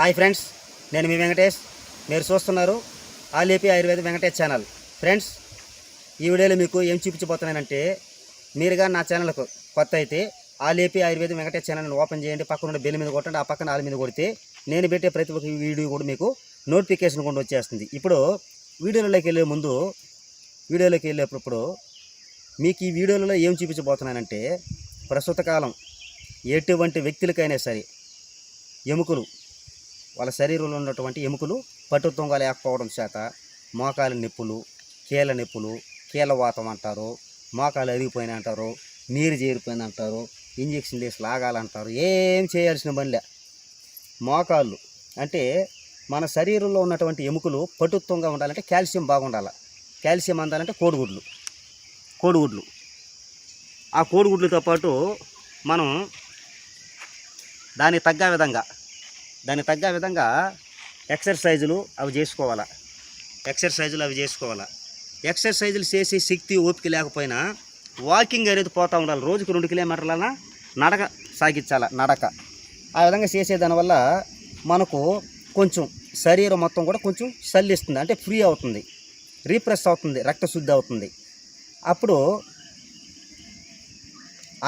Hi friends నేను మీ వెంకటేష్. మీరు చూస్తున్నారు ఆలేపి ఆయుర్వేద వెంకటేష్ ఛానల్. ఫ్రెండ్స్ ఈ వీడియోలో మీకు ఏం చూపించబోతున్నానంటే మీరుగా నా ఛానల్కు కొత్త అయితే ఆలేపి ఆయుర్వేద వెంకటేష్ ఛానల్ని ఓపెన్ చేయండి. పక్కన బెల్ మీద కొట్టండి ఆ పక్కన ఆల మీద కొడితే నేను పెట్టే ప్రతి ఒక్క వీడియో కూడా మీకు నోటిఫికేషన్ కూడా వచ్చేస్తుంది. ఇప్పుడు వీడియోలోకి వెళ్ళే ముందు వీడియోలోకి వెళ్ళేటప్పుడు మీకు ఈ వీడియోలలో ఏం చూపించబోతున్నానంటే ప్రస్తుత కాలం ఎటువంటి వ్యక్తులకైనా సరే ఎముకలు వాళ్ళ శరీరంలో ఉన్నటువంటి ఎముకలు పట్టుత్వంగా లేకపోవడం చేత మోకాల నొప్పులు కీళ్ళ నొప్పులు కీళ్ళవాతం అంటారు మోకాలు అరిగిపోయిన అంటారు నీరు చేరిపోయింది అంటారు ఇంజక్షన్ వేసి లాగాలంటారు ఏం చేయాల్సిన పనిలే మోకాళ్ళు అంటే మన శరీరంలో ఉన్నటువంటి ఎముకలు పటుత్వంగా ఉండాలంటే కాల్షియం బాగుండాలి. కాల్షియం అందాలంటే కోడిగుడ్లు కోడిగుడ్లు. ఆ కోడిగుడ్లతో పాటు మనం దానికి తగ్గ విధంగా దానికి తగ్గ విధంగా ఎక్సర్సైజులు అవి చేసుకోవాలా. ఎక్సర్సైజులు అవి చేసుకోవాలా. ఎక్సర్సైజులు చేసే శక్తి ఓపిక లేకపోయినా వాకింగ్ అనేది పోతూ ఉండాలి. రోజుకు రెండు కిలోమీటర్లన నడక సాగించాల నడక. ఆ విధంగా చేసే దానివల్ల మనకు కొంచెం శరీరం మొత్తం కూడా కొంచెం చల్లిస్తుంది. అంటే ఫ్రీ అవుతుంది. రీప్రెస్ అవుతుంది. రక్తశుద్ధి అవుతుంది. అప్పుడు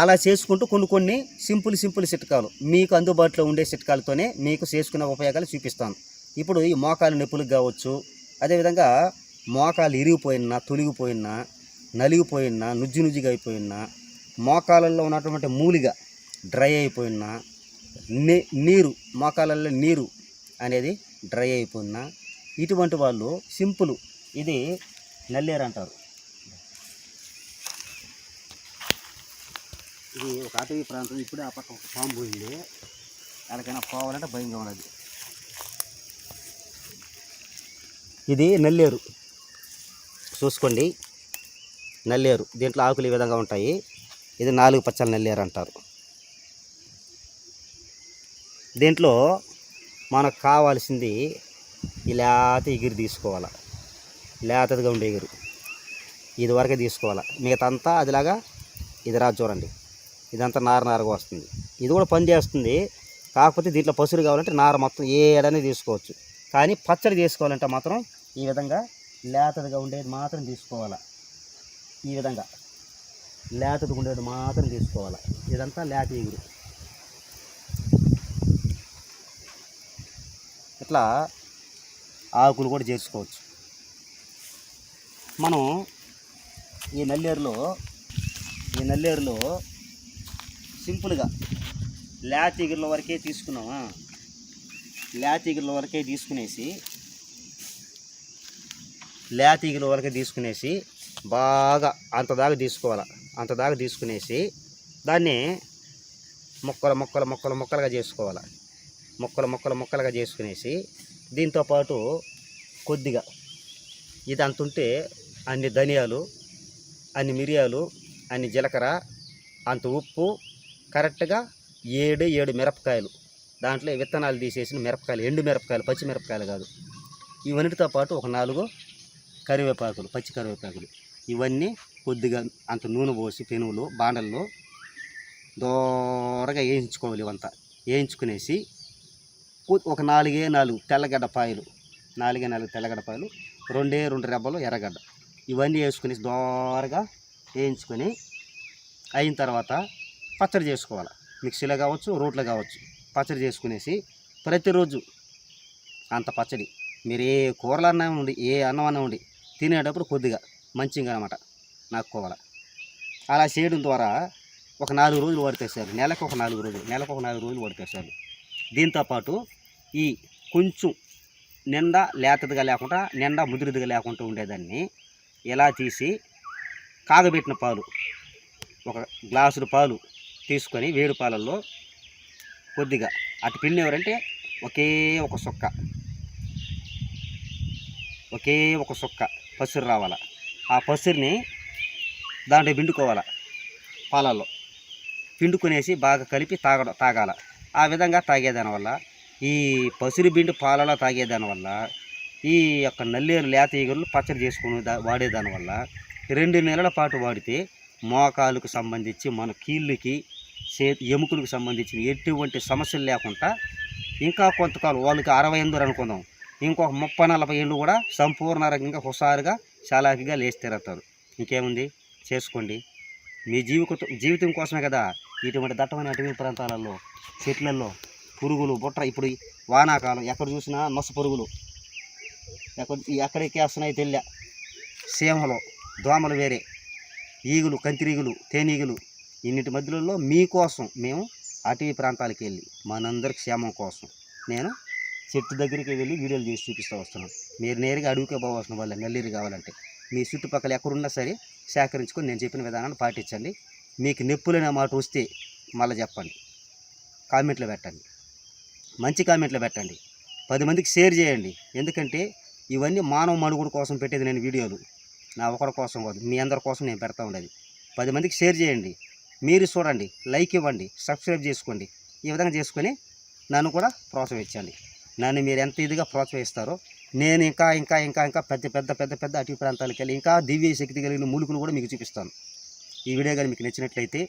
అలా చేసుకుంటూ కొన్ని కొన్ని సింపుల్ సింపుల్ చిట్కాలు మీకు అందుబాటులో ఉండే చిట్కాలతోనే మీకు చేసుకునే ఉపయోగాలు చూపిస్తాను. ఇప్పుడు ఈ మోకాలు నొప్పులకు కావచ్చు అదేవిధంగా మోకాలు ఇరిగిపోయినా తొలిగిపోయినా నలిగిపోయినా నుజ్జు నుజ్జుగా అయిపోయినా మోకాలలో ఉన్నటువంటి మూలిగ డ్రై అయిపోయినా నీ నీరు మోకాలలో నీరు అనేది డ్రై అయిపోయినా ఇటువంటి వాళ్ళు సింపుల్ ఇది నల్లేరు అంటారు. ఇది ఒక అటవీ ప్రాంతం. ఇప్పుడే ఆ పక్క ఒక పాము పోయింది. ఎక్కడికైనా పోవాలంటే భయంగా ఉన్నది. ఇది నల్లేరు. చూసుకోండి. నల్లేరు. దీంట్లో ఆకులు ఈ విధంగా ఉంటాయి. ఇది నాలుగు పచ్చల నల్లేరు అంటారు. దీంట్లో మనకు కావాల్సింది ఈ లేత ఎగిరి తీసుకోవాలి. లేతదిగా ఉండే ఎగురు. ఇది వరకే తీసుకోవాలి. మిగతా అంతా అదిలాగా ఇది రా చూడండి. ఇదంతా నార నారగా వస్తుంది. ఇది కూడా పని చేస్తుంది కాకపోతే దీంట్లో పసురు కావాలంటే నార మొత్తం ఏ తీసుకోవచ్చు. కానీ పచ్చడి తీసుకోవాలంటే మాత్రం ఈ విధంగా లేతదిగా ఉండేది మాత్రం తీసుకోవాలి. ఈ విధంగా లేతది ఉండేది మాత్రం తీసుకోవాలి. ఇదంతా లేత ఎగురు. ఇట్లా ఆకులు కూడా చేసుకోవచ్చు. మనం ఈ నల్లేరులో ఈ నల్లేరులో సింపుల్గా. లేతీగిర్ల వరకే తీసుకున్నామా? లేతీగిర్ల వరకే తీసుకునేసి లేతీగిర్ల వరకే తీసుకునేసి బాగా అంత దాకా తీసుకోవాలి? అంత దాకా తీసుకునేసి దాన్ని మొక్కలు మొక్కలు మొక్కలు మొక్కలుగా చేసుకోవాలి? మొక్కలు మొక్కలు మొక్కలుగా చేసుకునేసి దీంతో పాటు కొద్దిగా ఇది అంత ఉంటే అన్ని ధనియాలు అన్ని మిరియాలు అన్ని జీలకర్ర అంత ఉప్పు కరెక్ట్గా ఏడు ఏడు మిరపకాయలు. దాంట్లో విత్తనాలు తీసేసిన మిరపకాయలు ఎండు మిరపకాయలు పచ్చి మిరపకాయలు కాదు. ఇవన్నిటితో పాటు ఒక నాలుగు కరివేపాకులు పచ్చి కరివేపాకులు. ఇవన్నీ కొద్దిగా అంత నూనె పోసి పెనుగులు బాండల్లో దూరగా వేయించుకోవాలి ఇవంతా. వేయించుకునేసి ఒక నాలుగే నాలుగు తెల్లగడ్డ పాయలు నాలుగే నాలుగు తెల్లగడ్డ పాయలు రెండే రెండు రెబ్బలు ఎర్రగడ్డ. ఇవన్నీ వేసుకునేసి దోరగా వేయించుకొని అయిన తర్వాత పచ్చడి చేసుకోవాలి. మిక్సీలో కావచ్చు రోట్లో కావచ్చు. పచ్చడి చేసుకునేసి ప్రతిరోజు అంత పచ్చడి. మీరు ఏ కూరలు అన్నా ఉండి ఏ అన్నం అన్నా ఉండి తినేటప్పుడు కొద్దిగా మంచిగా అనమాట నాకుకోవాలి అలా చేయడం ద్వారా ఒక నాలుగు రోజులు పడితే నెలకు ఒక నాలుగు రోజులు నెలకు ఒక నాలుగు రోజులు పడితే దీంతోపాటు ఈ కొంచెం నిండా లేతదిగా లేకుండా నిండా ముదిరిదిగా లేకుండా ఉండేదాన్ని ఇలా తీసి కాగబెట్టిన పాలు ఒక గ్లాసుడు పాలు తీసుకొని వేడి పాలల్లో కొద్దిగా అటు పిండి ఎవరంటే ఒకే ఒక సుక్క. ఒకే ఒక సుక్క పసురు రావాల. ఆ పసురుని దాంట్లో పిండుకోవాలి పాలల్లో. పిండుకునేసి బాగా కలిపి తాగ తాగాల. ఆ విధంగా తాగేదాని వల్ల ఈ పసిరి బిండు పాలలో తాగేదాని వల్ల ఈ యొక్క నల్లేరు లేత ఈగలు పచ్చడి చేసుకుని దా వాడేదాని వల్ల రెండు నెలల పాటు వాడితే మోకాలకు సంబంధించి మన కీళ్ళకి చే ఎముకలకు సంబంధించిన ఎటువంటి సమస్యలు లేకుండా ఇంకా కొంతకాలం వాళ్ళకి అరవై ఎనిమిది అనుకుందాం. ఇంకొక ముప్పై నలభై ఏళ్ళు కూడా సంపూర్ణ రకంగా హుషారుగా చాలాకిగా లేచి తిరుగుతారు ఇంకేముంది? చేసుకోండి. మీ జీవిత జీవితం కోసమే కదా ఇటువంటి దట్టమైన అటవీ ప్రాంతాలలో చెట్లలో పురుగులు బుట్ర ఇప్పుడు వానాకాలం ఎక్కడ చూసినా నొస పురుగులు. ఎక్కడ ఎక్కడికి వస్తున్నాయి తెల్ల సీమలు దోమలు వేరే. ఈగులు కంతిరీగులు తేనీగులు ఇన్నిటి మధ్యలో మీకోసం మేము అటవీ ప్రాంతాలకు వెళ్ళి మనందరి క్షేమం కోసం నేను చెట్టు దగ్గరికి వెళ్ళి వీడియోలు చేసి చూపిస్తూ వస్తున్నాను. మీరు నేరుగా అడుగుకే పోవాల్సిన వాళ్ళ. నెల్లూరు కావాలంటే మీ చుట్టుపక్కల ఎక్కడున్నా సరే సేకరించుకొని నేను చెప్పిన విధానాన్ని పాటించండి. మీకు నొప్పులనే మాట వస్తే మళ్ళీ చెప్పండి. కామెంట్లో పెట్టండి. మంచి కామెంట్లో పెట్టండి. పది మందికి షేర్ చేయండి. ఎందుకంటే ఇవన్నీ మానవ మనుగుడు కోసం పెట్టేది నేను వీడియోలు. నా ఒకరి కోసం కాదు మీ అందరి కోసం నేను పెడతా ఉండేది. పది మందికి షేర్ చేయండి. మీరు చూడండి లైక్ ఇవ్వండి సబ్స్క్రైబ్ చేసుకోండి. ఈ విధంగా చేసుకొని నన్ను కూడా ప్రోత్సహించండి. నన్ను మీరు ఎంత ఇదిగా ప్రోత్సహిస్తారో నేను ఇంకా ఇంకా ఇంకా ఇంకా పెద్ద పెద్ద పెద్ద పెద్ద అటవీ ప్రాంతాలకు వెళ్ళి ఇంకా దివ్య శక్తి కలిగిన మూలుకులు కూడా మీకు చూపిస్తాను. ఈ వీడియో కానీ మీకు నచ్చినట్లయితే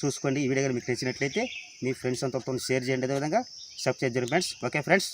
చూసుకోండి. ఈ వీడియో కానీ మీకు నచ్చినట్లయితే మీ ఫ్రెండ్స్ అంతతో షేర్ చేయండి. అదేవిధంగా సబ్స్క్రైబ్ చేయండి ఫ్రెండ్స్. Okay friends.